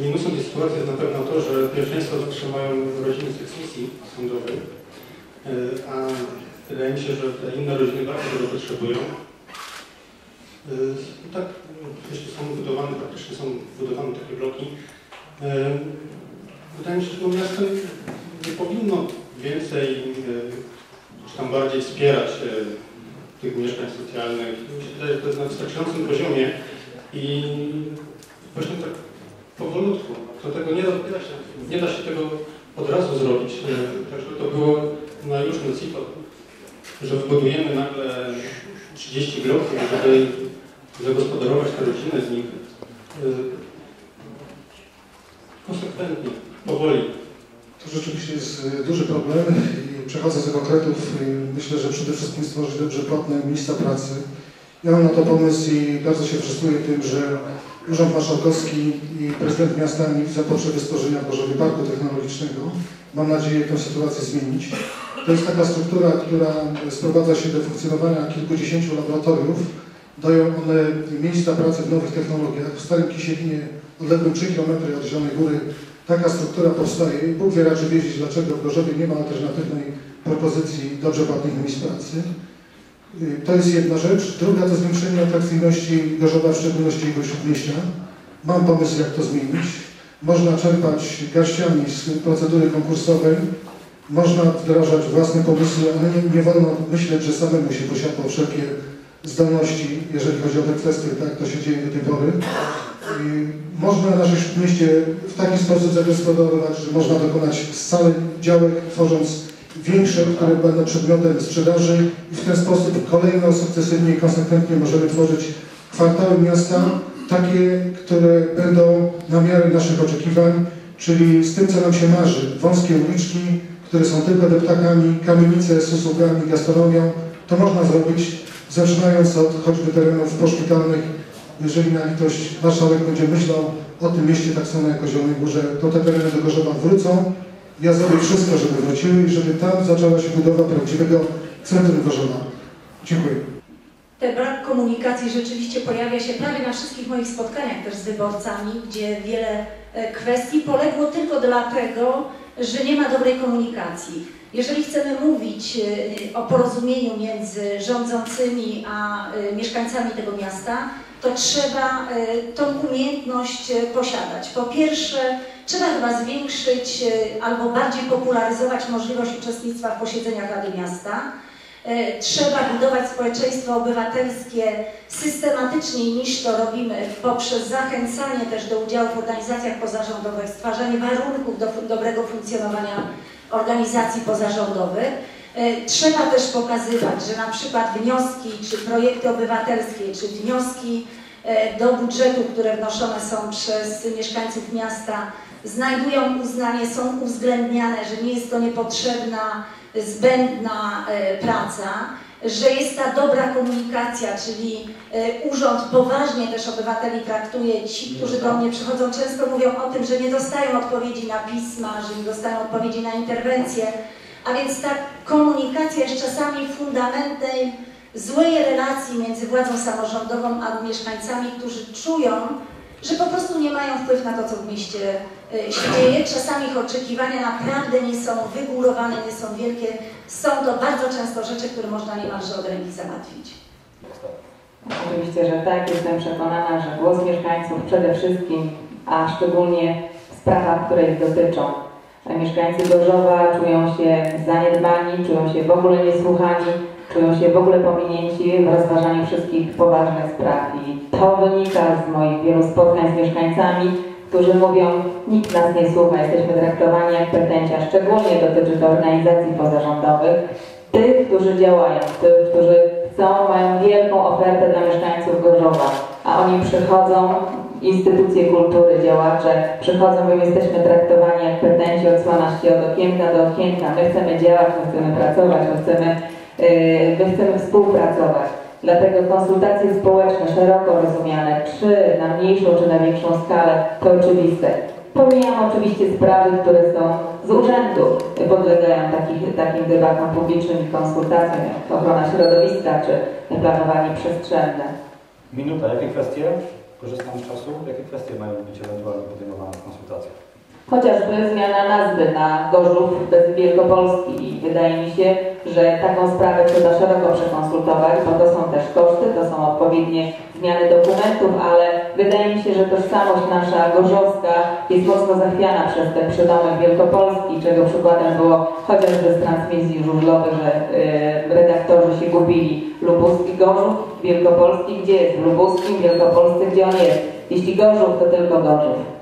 Minusem tej sytuacji jest na pewno to, że pierwszeństwo zawsze mają rodziny z eksmisji sądowej, e, a wydaje mi się, że te inne rodziny bardzo tego potrzebują. E, Tak, jeśli są budowane, praktycznie są budowane takie bloki, e, wydaje mi się, że to miasto nie powinno więcej, e, czy tam bardziej wspierać e, tych mieszkań socjalnych. Mi że to jest na wystarczającym poziomie i właśnie tak powolutku. To tego nie da, nie da, się, tego od razu zrobić. E, Także to było na już Cito, że wybudujemy nagle 30 bloków, żeby zagospodarować te rodziny z nich e, konsekwentnie, powoli. To rzeczywiście jest y, duży problem i przechodząc do konkretów, myślę, że przede wszystkim stworzyć dobrze płatne miejsca pracy. Ja mam na to pomysł i bardzo się frustruję tym, że Urząd Marszałkowski i prezydent miasta nie widzą potrzeby stworzenia w Parku Technologicznego. Mam nadzieję tę sytuację zmienić. To jest taka struktura, która sprowadza się do funkcjonowania kilkudziesięciu laboratoriów. Dają one miejsca pracy w nowych technologiach. W Starym Kisielinie, odległym 3 km od Zielonej Góry, taka struktura powstaje i Bóg wie raczej wiedzieć, dlaczego w Gorzowie nie ma alternatywnej propozycji dobrze płatnych miejsc pracy. To jest jedna rzecz. Druga to zwiększenie atrakcyjności Gorzowa, w szczególności jego śródmieścia. Mam pomysł, jak to zmienić. Można czerpać garściami z procedury konkursowej, można wdrażać własne pomysły, ale nie, nie wolno myśleć, że samemu się posiadło wszelkie zdolności, jeżeli chodzi o te kwestie, tak to się dzieje do tej pory. I można nasze śródmieście w taki sposób zagospodarować, że można dokonać scaleń działek, tworząc większe, które będą przedmiotem sprzedaży i w ten sposób kolejno, sukcesywnie i konsekwentnie możemy tworzyć kwartały miasta, takie, które będą na miarę naszych oczekiwań, czyli z tym, co nam się marzy. Wąskie uliczki, które są tylko deptakami, kamienice z usługami, gastronomią, to można zrobić, zaczynając od choćby terenów poszpitalnych. Jeżeli na litość marszałek będzie myślał o tym mieście tak samo jak o Zielonej Górze, to te tereny do Gorzowa wrócą. Ja zrobię wszystko, żeby wróciły i żeby tam zaczęła się budowa prawdziwego centrum Gorzowa. Dziękuję. Ten brak komunikacji rzeczywiście pojawia się prawie na wszystkich moich spotkaniach też z wyborcami, gdzie wiele e, kwestii poległo tylko dlatego, że nie ma dobrej komunikacji. Jeżeli chcemy mówić e, o porozumieniu między rządzącymi a e, mieszkańcami tego miasta, to trzeba e, tą umiejętność posiadać. Po pierwsze, trzeba chyba zwiększyć albo bardziej popularyzować możliwość uczestnictwa w posiedzeniach Rady Miasta. Trzeba budować społeczeństwo obywatelskie systematycznie niż to robimy poprzez zachęcanie też do udziału w organizacjach pozarządowych, stwarzanie warunków do dobrego funkcjonowania organizacji pozarządowych. E, Trzeba też pokazywać, że na przykład wnioski czy projekty obywatelskie, czy wnioski e, do budżetu, które wnoszone są przez mieszkańców miasta, znajdują uznanie, są uwzględniane, że nie jest to niepotrzebna, zbędna e, praca, że jest ta dobra komunikacja, czyli e, urząd poważnie też obywateli traktuje. Ci, którzy do mnie przychodzą, często mówią o tym, że nie dostają odpowiedzi na pisma, że nie dostają odpowiedzi na interwencje, a więc ta komunikacja jest czasami fundamentem złej relacji między władzą samorządową a mieszkańcami, którzy czują, że po prostu nie mają wpływu na to, co w mieście e, się dzieje. Czasami ich oczekiwania naprawdę nie są wygórowane, nie są wielkie. Są to bardzo często rzeczy, które można niemalże od ręki załatwić. Oczywiście, że tak. Jestem przekonana, że głos mieszkańców przede wszystkim, a szczególnie w sprawach, które ich dotyczą. Mieszkańcy Gorzowa czują się zaniedbani, czują się w ogóle niesłuchani, czują się w ogóle pominięci w rozważaniu wszystkich poważnych spraw. I to wynika z moich wielu spotkań z mieszkańcami, którzy mówią, nikt nas nie słucha, jesteśmy traktowani jak pretensja. Szczególnie dotyczy to organizacji pozarządowych, tych, którzy działają, tych, którzy chcą, mają wielką ofertę dla mieszkańców Gorzowa, a oni przychodzą, instytucje kultury, działacze, przychodzą, bo my jesteśmy traktowani jak pretensji, odsłana się od okienka do okienka. My chcemy działać, my chcemy pracować, my chcemy, my chcemy współpracować. Dlatego konsultacje społeczne, szeroko rozumiane, czy na mniejszą, czy na większą skalę, to oczywiste. Pomijam oczywiście sprawy, które są z urzędu podlegają takich, takim debatom publicznym i konsultacjom, jak ochrona środowiska czy planowanie przestrzenne. Minuta. Jakie kwestie, korzystam z czasu, jakie kwestie mają być ewentualnie podejmowane w konsultacjach? Chociażby zmiana nazwy na Gorzów bez Wielkopolski i wydaje mi się, że taką sprawę trzeba szeroko przekonsultować, bo to są też koszty, to są odpowiednie zmiany dokumentów, ale wydaje mi się, że tożsamość nasza gorzowska jest mocno zachwiana przez ten przydomek Wielkopolski, czego przykładem było chociażby z transmisji żużlowych, że y, redaktorzy się gubili. Lubuski Gorzów, Wielkopolski, gdzie jest w Lubuskim, gdzie on jest. Jeśli Gorzów, to tylko Gorzów.